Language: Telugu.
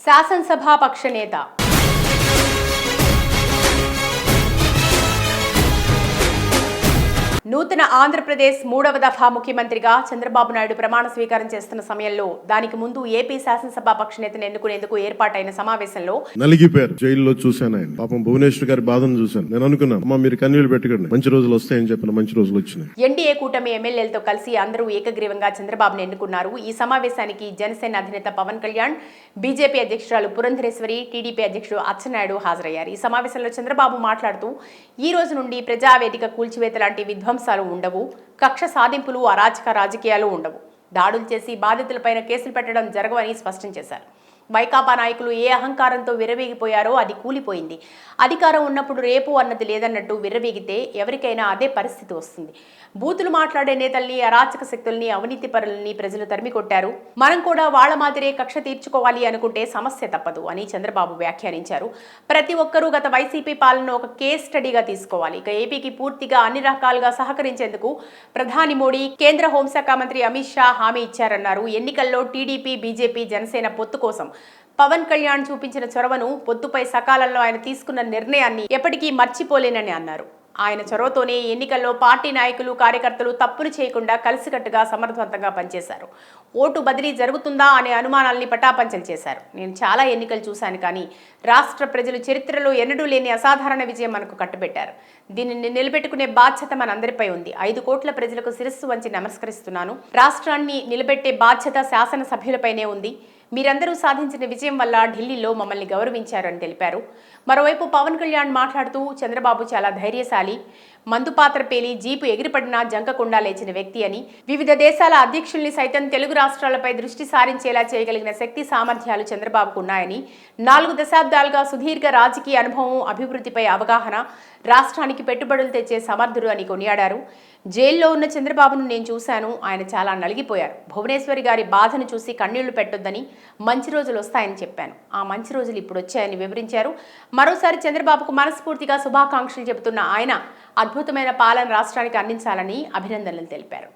శాసనసభాపక్ష నేత నూతన ఆంధ్రప్రదేశ్ మూడవ దఫా ముఖ్యమంత్రిగా చంద్రబాబు నాయుడు ప్రమాణ స్వీకారం చేస్తున్న సమయంలో దానికి ముందు ఏపీ శాసనసభాపక్ష నేతను ఎన్నుకునేందుకు ఏర్పాటైన సమావేశంలో నలిగిపోయారు. జైల్లో చూశాను ఆయన. పాపం భువనేశ్వర్ గారి బాధను చూశాను. నేను అనుకున్నాను అమ్మా మీరు కన్నీళ్ళు పెట్టకండి. మంచి రోజులు వస్తాయని చెప్పిన మంచి రోజులు వచ్చినాయి. ఎన్డీఏ కూటమి ఎమ్మెల్యేలతో కలిసి అందరూ ఏకగ్రీవంగా చంద్రబాబును ఎన్నుకున్నారు. ఈ సమావేశానికి జనసేన అధినేత పవన్ కళ్యాణ్ బీజేపీ అధ్యక్షురాలు పురంధరేశ్వరి టీడీపీ అధ్యక్షుడు అచ్చెన్నాయుడు హాజరయ్యారు. ఈ సమావేశంలో చంద్రబాబు మాట్లాడుతూ ఈ రోజు నుండి ప్రజావేదిక కూల్చివేత లాంటి విధ్వంసాలు ఉండవు కక్ష సాధింపులు అరాచక రాజకీయాలు ఉండవు. దాడులు చేసి బాధితులపైన కేసులు పెట్టడం జరగవని స్పష్టం చేశారు. వైకాపా నాయకులు ఏ అహంకారంతో విర్రవీగిపోయారో అది కూలిపోయింది. అధికారం ఉన్నప్పుడు రేపు అన్నది లేదన్నట్టు విర్రవీగితే ఎవరికైనా అదే పరిస్థితి వస్తుంది. బూతులు మాట్లాడే నేతల్ని అరాచక శక్తుల్ని అవినీతి పరులని ప్రజలు తరిమి కొట్టారు. మనం కూడా వాళ్ళ మాదిరే కక్ష తీర్చుకోవాలి అనుకుంటే సమస్య తప్పదు అని చంద్రబాబు వ్యాఖ్యానించారు. ప్రతి ఒక్కరూ గత వైసీపీ పాలన ఒక కేస్ స్టడీగా తీసుకోవాలి. ఇక ఏపీకి పూర్తిగా అన్ని రకాలుగా సహకరించేందుకు ప్రధాని మోడీ కేంద్ర హోంశాఖ మంత్రి అమిత్ షా హామీ ఇచ్చారన్నారు. ఎన్నికల్లో టీడీపీ బీజేపీ జనసేన పొత్తు కోసం. పవన్ కళ్యాణ్ చూపించిన చొరవను పొత్తుపై సకాలంలో ఆయన తీసుకున్న నిర్ణయాన్ని ఎప్పటికీ మర్చిపోలేనని అన్నారు. ఆయన చొరవతోనే ఎన్నికల్లో పార్టీ నాయకులు కార్యకర్తలు తప్పులు చేయకుండా కలిసికట్టుగా సమర్థవంతంగా పనిచేశారు. ఓటు బదిలీ జరుగుతుందా అనే అనుమానాల్ని పటాపంచలు చేశారు. నేను చాలా ఎన్నికలు చూశాను కానీ రాష్ట్ర ప్రజలు చరిత్రలో ఎన్నడూ లేని అసాధారణ విజయం మనకు కట్టుబెట్టారు. దీనిని నిలబెట్టుకునే బాధ్యత మనందరిపై ఉంది. ఐదు కోట్ల ప్రజలకు శిరస్సు వంచి నమస్కరిస్తున్నాను. రాష్ట్రాన్ని నిలబెట్టే బాధ్యత శాసనసభ్యులపైనే ఉంది. మీరందరూ సాధించిన విజయం వల్ల ఢిల్లీలో మమ్మల్ని గౌరవించారని తెలిపారు. మరోవైపు పవన్ కళ్యాణ్ మాట్లాడుతూ చంద్రబాబు చాలా ధైర్యశాలి. మందుపాత్ర పేలి జీపు ఎగిరిపడినా జంకకుండా లేచిన వ్యక్తి అని వివిధ దేశాల అధ్యక్షుల్ని సైతం తెలుగు రాష్ట్రాలపై దృష్టి సారించేలా చేయగలిగిన శక్తి సామర్థ్యాలు చంద్రబాబుకు ఉన్నాయని నాలుగు దశాబ్దాలుగా సుదీర్ఘ రాజకీయ అనుభవం అభివృద్ధిపై అవగాహన రాష్ట్రానికి పెట్టుబడులు తెచ్చే సమర్థుడు అని కొనియాడారు. జైల్లో ఉన్న చంద్రబాబును నేను చూశాను. ఆయన చాలా నలిగిపోయారు. భువనేశ్వరి గారి బాధను చూసి కన్నీళ్ళు పెట్టొద్దని మంచి రోజులు వస్తాయని చెప్పాను. ఆ మంచి రోజులు ఇప్పుడు వచ్చాయని వివరించారు. మరోసారి చంద్రబాబుకు మనస్ఫూర్తిగా శుభాకాంక్షలు చెబుతున్న ఆయన అద్భుతమైన పాలన రాష్ట్రానికి అందించాలని అభినందనలు తెలిపారు.